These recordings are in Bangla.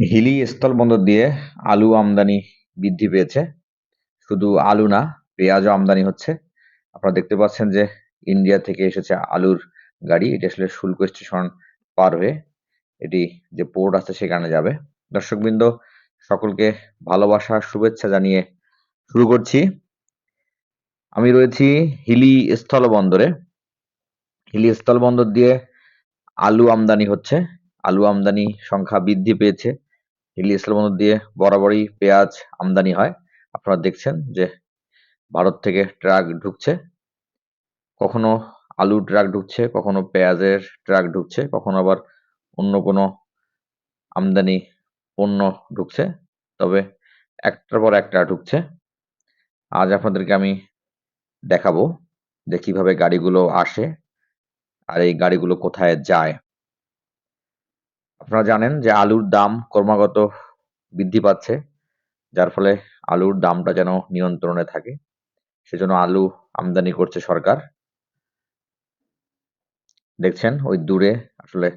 হিলি স্থলবন্দর দিয়ে আলু আমদানি বৃদ্ধি পেয়েছে। শুধু আলু না, পেঁয়াজও আমদানি হচ্ছে। আপনারা দেখতে পাচ্ছেন যে ইন্ডিয়া থেকে এসেছে আলুর গাড়ি। এটি আসলে শুল্ক স্টেশন পার হয়ে এটি যে পোর্ট আছে সেখানে যাবে। দর্শকবৃন্দ, সকলকে ভালোবাসা, শুভেচ্ছা জানিয়ে শুরু করছি। আমি রয়েছি হিলি স্থলবন্দরে। হিলি স্থলবন্দর দিয়ে আলু আমদানি হচ্ছে। আলু আমদানি সংখ্যা বৃদ্ধি পেয়েছে। হিলি স্থলবন্দর দিয়ে বরাবরই পেঁয়াজ আমদানি হয়। আপনারা দেখছেন যে ভারত থেকে ট্রাক ঢুকছে। কখনো আলু ট্রাক ঢুকছে, কখনো পেঁয়াজের ট্রাক ঢুকছে, কখনো আবার অন্য কোনো আমদানি পণ্য ঢুকছে। তবে একটার পর একটা ঢুকছে। আজ আপনাদেরকে আমি দেখাবো যে কীভাবে গাড়িগুলো আসে আর এই গাড়িগুলো কোথায় যায়। আপনারা জানেন যে আলুর দাম ক্রমাগত বৃদ্ধি পাচ্ছে, যার ফলে আলুর দামটা যেন নিয়ন্ত্রণে থাকে। সেজন্য আলু আমদানি করছে সরকার। দেখছেন, ওই দূরে আসলে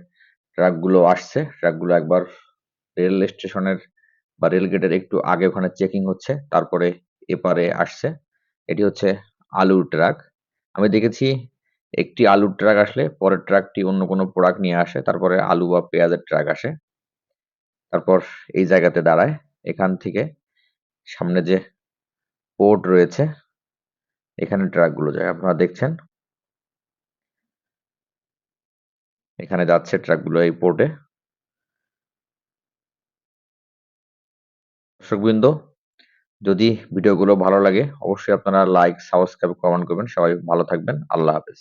ট্রাকগুলো আসছে। ট্রাকগুলো একবার রেল স্টেশনের বা রেল গেটের একটু আগে ওখানে চেকিং হচ্ছে, তারপরে এপারে আসছে। এটি হচ্ছে আলুর ট্রাক। আমি দেখেছি একটি আলুর ট্রাক আসলে পরের ট্রাকটি অন্য কোনো প্রোডাক্ট নিয়ে আসে, তারপরে আলু বা পেঁয়াজের ট্রাক আসে। তারপর এই জায়গাতে দাঁড়ায়। এখান থেকে সামনে যে পোর্ট রয়েছে, এখানে ট্রাকগুলো যায়। আপনারা দেখছেন? এখানে যাচ্ছে ট্রাকগুলো এই পোর্টে দর্শকবৃন্দ, যদি ভিডিওগুলো ভালো লাগে, অবশ্যই আপনারা লাইক সাবস্ক্রাইব কমেন্ট করবেন। সবাই ভালো থাকবেন। আল্লাহ হাফেজ।